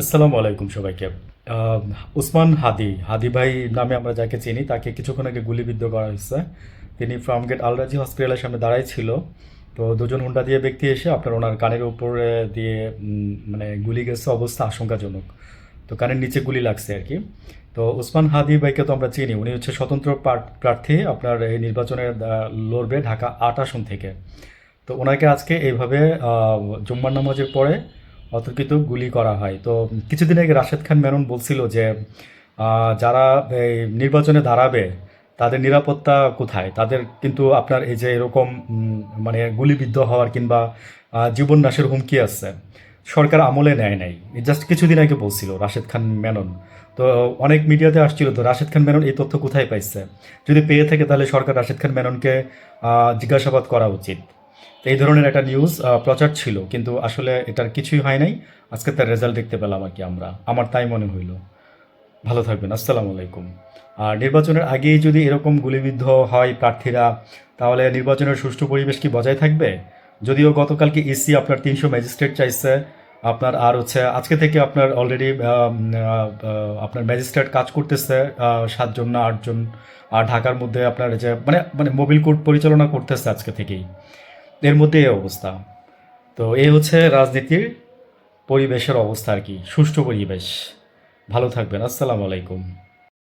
আসসালামু আলাইকুম সবাইকে। উসমান হাদি হাদি ভাই নামে আমরা যাকে চিনি, তাকে কিছুক্ষণ আগে গুলিবিদ্ধ করা হয়েছে। তিনি ফার্মগেট আলরাজি হসপিটালের সামনে দাঁড়াই ছিল। তো দুজন হুন্ডা দিয়ে ব্যক্তি এসে আপনার ওনার কানের উপরে দিয়ে মানে গুলি গেছে, অবস্থা আশঙ্কাজনক। তো কানের নিচে গুলি লাগছে আর কি। তো উসমান হাদি ভাইকে তো আমরা চিনি, উনি হচ্ছে স্বতন্ত্র প্রার্থী আপনার এই নির্বাচনে লড়বে ঢাকা আট আসন থেকে। তো ওনাকে আজকে এইভাবে জুম্মার নামাজের পরে অতর্কিত গুলি করা হয়। তো কিছুদিন আগে রাশেদ খান মেনন বলছিল যে যারা নির্বাচনে দাঁড়াবে, তাদের নিরাপত্তা কোথায়? তাদের কিন্তু আপনার এই যে এরকম মানে গুলিবিদ্ধ হওয়ার কিংবা জীবন নাশের হুমকি আছে। সরকার আমলে নেয় নাই। জাস্ট কিছুদিন আগে বলছিল রাশেদ খান মেনন তো অনেক মিডিয়াতে আসছিল, তো রাশেদ খান মেনন এই তথ্য কোথায় পাইছে? যদি পেয়ে থাকে তাহলে সরকার রাশেদ খান মেননকে জিজ্ঞাসাবাদ করা উচিত। তো এই ধরনের একটা নিউজ প্রচার ছিল, কিন্তু আসলে এটার কিছুই হয় নাই। আজকে তার রেজাল্ট দেখতে পেলাম আর কি আমরা। আমার তাই মনে হইল। ভালো থাকবেন। আসসালামু আলাইকুম। আর নির্বাচনের আগেই যদি এরকম গুলিবিদ্ধ হয় প্রার্থীরা, তাহলে নির্বাচনের সুষ্ঠু পরিবেশ কি বজায় থাকবে? যদিও গতকালকে ইসি আপনার তিনশো ম্যাজিস্ট্রেট চাইছে। আপনার আর হচ্ছে, আজকে থেকে আপনার অলরেডি আপনার ম্যাজিস্ট্রেট কাজ করতেছে সাতজন না আটজন। আর ঢাকার মধ্যে আপনার যে মানে মানে মোবিল কোর্ট পরিচালনা করতেছে আজকে থেকেই। এর মধ্যে এই অবস্থা। তো এই হচ্ছে রাজনীতির পরিবেশের অবস্থা আর কি, সুষ্ঠু পরিবেশ। ভালো থাকবেন, আসসালামু আলাইকুম।